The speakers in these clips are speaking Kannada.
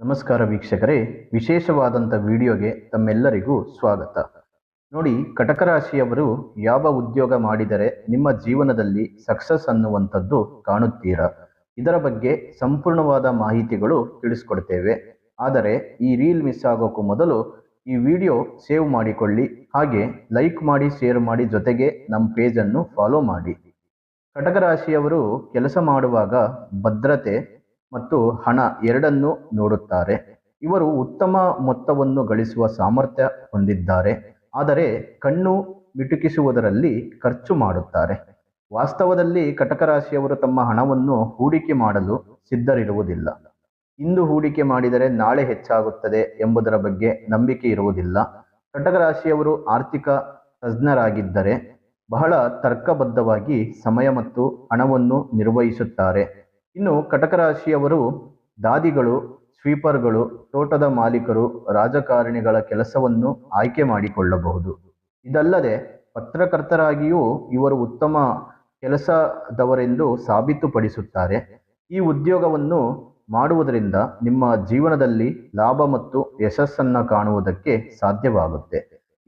ನಮಸ್ಕಾರ ವೀಕ್ಷಕರೇ ವಿಶೇಷವಾದಂಥ ವಿಡಿಯೋಗೆ ತಮ್ಮೆಲ್ಲರಿಗೂ ಸ್ವಾಗತ. ನೋಡಿ ಕಟಕ ರಾಶಿಯವರು ಯಾವ ಉದ್ಯೋಗ ಮಾಡಿದರೆ ನಿಮ್ಮ ಜೀವನದಲ್ಲಿ ಸಕ್ಸಸ್ ಅನ್ನುವಂಥದ್ದು ಕಾಣುತ್ತೀರಾ? ಇದರ ಬಗ್ಗೆ ಸಂಪೂರ್ಣವಾದ ಮಾಹಿತಿಗಳು ತಿಳಿಸ್ಕೊಡ್ತೇವೆ. ಆದರೆ, ಈ ರೀಲ್ ಮಿಸ್ ಆಗೋಕ್ಕೂ ಮೊದಲು ಈ ವಿಡಿಯೋ ಸೇವ್ ಮಾಡಿಕೊಳ್ಳಿ, ಹಾಗೆ ಲೈಕ್ ಮಾಡಿ ಶೇರ್ ಮಾಡಿ ಜೊತೆಗೆ ನಮ್ಮ ಪೇಜನ್ನು ಫಾಲೋ ಮಾಡಿ. ಕಟಕ ರಾಶಿಯವರು ಕೆಲಸ ಮಾಡುವಾಗ ಭದ್ರತೆ ಮತ್ತು ಹಣ ಎರಡನ್ನೂ ನೋಡುತ್ತಾರೆ. ಇವರು ಉತ್ತಮ ಮೊತ್ತವನ್ನು ಗಳಿಸುವ ಸಾಮರ್ಥ್ಯ ಹೊಂದಿದ್ದಾರೆ. ಆದರೆ ಕಣ್ಣು ಮಿಟುಕಿಸುವುದರಲ್ಲಿ ಖರ್ಚು ಮಾಡುತ್ತಾರೆ. ವಾಸ್ತವದಲ್ಲಿ ಕಟಕ ರಾಶಿಯವರು ತಮ್ಮ ಹಣವನ್ನು ಹೂಡಿಕೆ ಮಾಡಲು ಸಿದ್ಧರಿರುವುದಿಲ್ಲ. ಇಂದು ಹೂಡಿಕೆ ಮಾಡಿದರೆ ನಾಳೆ ಹೆಚ್ಚಾಗುತ್ತದೆ ಎಂಬುದರ ಬಗ್ಗೆ ನಂಬಿಕೆ ಇರುವುದಿಲ್ಲ. ಕಟಕ ರಾಶಿಯವರು ಆರ್ಥಿಕ ತಜ್ಞರಾಗಿದ್ದರೆ ಬಹಳ ತರ್ಕಬದ್ಧವಾಗಿ ಸಮಯ ಮತ್ತು ಹಣವನ್ನು ನಿರ್ವಹಿಸುತ್ತಾರೆ. ಇನ್ನು ಕಟಕ ರಾಶಿಯವರು ದಾದಿಗಳು, ಸ್ವೀಪರ್ಗಳು, ತೋಟದ ಮಾಲೀಕರು, ರಾಜಕಾರಣಿಗಳ ಕೆಲಸವನ್ನು ಆಯ್ಕೆ ಮಾಡಿಕೊಳ್ಳಬಹುದು. ಇದಲ್ಲದೆ ಪತ್ರಕರ್ತರಾಗಿಯೂ ಇವರು ಉತ್ತಮ ಕೆಲಸದವರೆಂದು ಸಾಬೀತುಪಡಿಸುತ್ತಾರೆ. ಈ ಉದ್ಯೋಗವನ್ನು ಮಾಡುವುದರಿಂದ ನಿಮ್ಮ ಜೀವನದಲ್ಲಿ ಲಾಭ ಮತ್ತು ಯಶಸ್ಸನ್ನು ಕಾಣುವುದಕ್ಕೆ ಸಾಧ್ಯವಾಗುತ್ತೆ.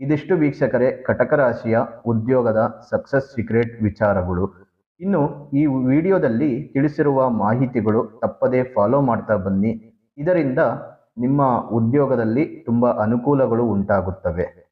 ಇದಿಷ್ಟು ವೀಕ್ಷಕರೇ ಕಟಕ ರಾಶಿಯ ಉದ್ಯೋಗದ ಸಕ್ಸಸ್ ಸೀಕ್ರೆಟ್ ವಿಚಾರಗಳು. ಇನ್ನು ಈ ವಿಡಿಯೋದಲ್ಲಿ ತಿಳಿಸಿರುವ ಮಾಹಿತಿಗಳು ತಪ್ಪದೇ ಫಾಲೋ ಮಾಡ್ತಾ ಬನ್ನಿ. ಇದರಿಂದ ನಿಮ್ಮ ಉದ್ಯೋಗದಲ್ಲಿ ತುಂಬ ಅನುಕೂಲಗಳು ಉಂಟಾಗುತ್ತವೆ.